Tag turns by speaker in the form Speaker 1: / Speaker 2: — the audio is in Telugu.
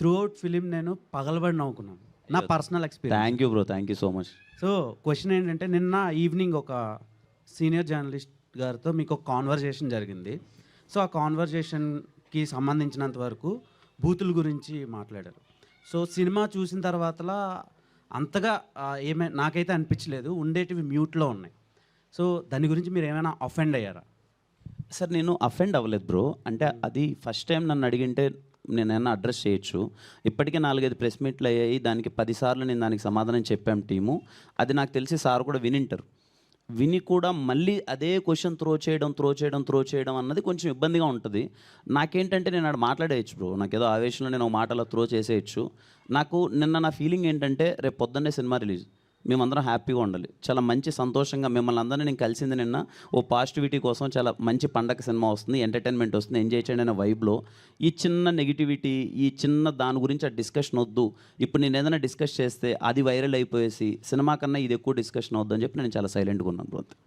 Speaker 1: త్రూ అవుట్ ఫిలిం నేను పగలబడి నవ్వుకున్నాను. నా personal experience
Speaker 2: thank you bro thank you so much
Speaker 1: so question ఏంటంటే నిన్న ఈవినింగ్ ఒక సీనియర్ జర్నలిస్ట్ గారితో మీకు ఒక కాన్వర్జేషన్ జరిగింది. సో ఆ కాన్వర్జేషన్కి సంబంధించినంత వరకు బూతుల గురించి మాట్లాడారు. సో సినిమా చూసిన తర్వాతలా అంతగా ఏమై నాకైతే అనిపించలేదు. ఉండేటివి మ్యూట్లో ఉన్నాయి. సో దాని గురించి మీరు ఏమైనా అఫెండ్ అయ్యారా?
Speaker 2: సార్ నేను అఫెండ్ అవ్వలేదు బ్రో అంటే అది ఫస్ట్ టైం నన్ను అడిగింటే నేను అడ్రస్ చేయొచ్చు. ఇప్పటికే నాలుగైదు ప్రెస్ మీట్లు అయ్యాయి. దానికి పదిసార్లు నేను దానికి సమాధానం చెప్పాం టీము. అది నాకు తెలిసి సార్ కూడా వినింటారు. విని కూడా మళ్ళీ అదే క్వశ్చన్ త్రో చేయడం త్రో చేయడం త్రో చేయడం అన్నది కొంచెం ఇబ్బందిగా ఉంటుంది. నాకేంటంటే నేను ఆడ మాట్లాడేయచ్చు బ్రో. నాకు ఏదో ఆవేశంలో నేను ఒక త్రో చేసేయచ్చు. నాకు నిన్న నా ఫీలింగ్ ఏంటంటే రేపు పొద్దున్నే సినిమా రిలీజ్. మేమందరం హ్యాపీగా ఉండాలి. చాలా మంచి సంతోషంగా మిమ్మల్ని అందరినీ నేను కలిసింది నిన్న ఓ పాజిటివిటీ కోసం చాలా మంచి పండగ సినిమా వస్తుంది ఎంటర్టైన్మెంట్ వస్తుంది ఎంజాయ్ చేయండి అనే వైబ్లో ఈ చిన్న నెగిటివిటీ ఈ చిన్న దాని గురించి ఆ డిస్కషన్ వద్దు. ఇప్పుడు నేను ఏదైనా డిస్కస్ చేస్తే అది వైరల్ అయిపోయేసి సినిమా కన్నా ఇది ఎక్కువ డిస్కషన్ వద్దు అని చెప్పి నేను చాలా సైలెంట్గా ఉన్నాను